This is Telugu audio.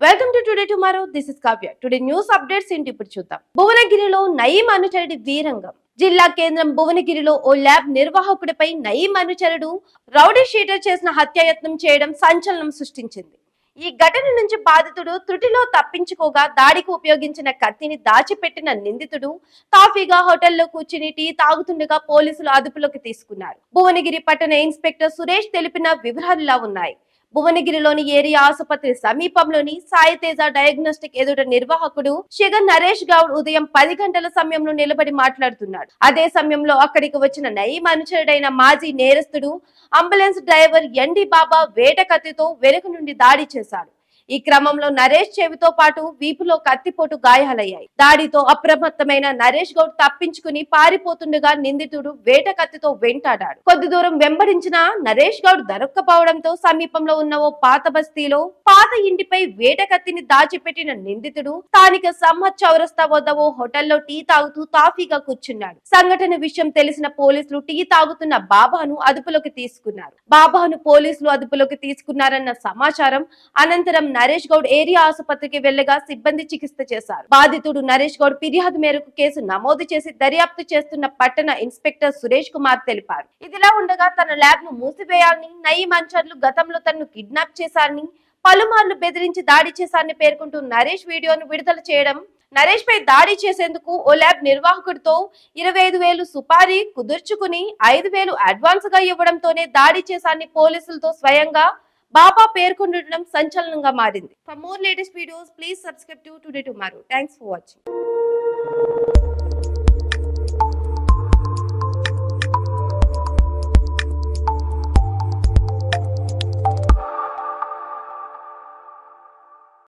Welcome to today tomorrow this is Kavya today news updates ఏంటి ఇప్పుడు చూద్దాం. భువనగిరిలో నయీం అనుచరుడి వీరంగం. జిల్లా కేంద్రం భువనగిరిలో ఓ ల్యాబ్ నిర్వాహకుడిపై నయీం అనుచరుడు రౌడీ షీటర్ చేసిన హత్యాయత్నం చేయడం సంచలనం సృష్టించింది. ఈ ఘటన నుంచి బాధితుడు త్రుటిలో తప్పించుకోగా దాడికి ఉపయోగించిన కత్తిని దాచిపెట్టిన నిందితుడు తాఫీగా హోటల్లో కూర్చుని టీ తాగుతుండగా పోలీసులు అదుపులోకి తీసుకున్నారు. భువనగిరి పట్టణ ఇన్స్పెక్టర్ సురేష్ తెలిపిన వివరాలులా ఉన్నాయి. భువనగిరిలోని ఏరియా ఆసుపత్రి సమీపంలోని సాయి తేజ డయాగ్నోస్టిక్ ఎదుట నిర్వాహకుడు షిగర్ నరేష్ గౌడ్ ఉదయం పది గంటల సమయంలో నిలబడి మాట్లాడుతున్నాడు. అదే సమయంలో అక్కడికి వచ్చిన నయీం అనుచరుడైన మాజీ నేరస్తుడు అంబులెన్స్ డ్రైవర్ ఎండి బాబా వేట కత్తితో వెనుక నుండి దాడి చేశాడు. ఈ క్రమంలో నరేష్ చెవితో పాటు వీపులో కత్తిపోటు గాయాలయ్యాయి. దాడితో అప్రమత్తమైన నరేష్ గౌడ్ తప్పించుకుని పారిపోతుండగా నిందితుడు వేట కత్తితో వెంటాడాడు. కొద్ది దూరం వెంబడించిన నరేష్ గౌడ్ దొరక్కపోవడంతో సమీపంలో ఉన్న ఓ పాత బస్తీలో పాత ఇంటిపై వేట కత్తిని దాచిపెట్టిన నిందితుడు స్థానిక సమ్మత్ చౌరస్తా వద్ద ఓ హోటల్లో టీ తాగుతూ తాఫీగా కూర్చున్నాడు. సంఘటన విషయం తెలిసిన పోలీసులు టీ తాగుతున్న బాబాను అదుపులోకి తీసుకున్నారు. బాబాను పోలీసులు అదుపులోకి తీసుకున్నారన్న సమాచారం అనంతరం నరేష్ గౌడ్ ఏరియా ఆసుపత్రికి వెళ్ళగా సిబ్బంది చికిత్స చేశారు. బాధితుడు నరేష్ గౌడ్ ఫిర్యాదు మేరకు కేసు నమోదు చేసి దర్యాప్తు చేస్తున్న పట్టణ ఇన్స్పెక్టర్ సురేష్ కుమార్ తెలిపారు. ఇదిలా ఉండగా తన ల్యాబ్ను మూసివేయాలని నయీం అంచర్లు గతంలో తనను కిడ్నాప్ చేశారని పలుమార్లు బెదిరించి దాడి చేశారని పేర్కొంటూ నరేష్ వీడియోను విడుదల చేయడం నరేష్ పై దాడి చేసేందుకు ఓ ల్యాబ్ నిర్వాహకుడితో ఇరవై ఐదు వేలు సుపారీ కుదుర్చుకుని ఐదు వేలు అడ్వాన్స్గా ఇవ్వడంతోనే దాడి చేశారని పోలీసులతో స్వయంగా బాబా పేర్కొండడం సంచలనంగా మారింది. For more latest videos please subscribe to today tomorrow thanks for watching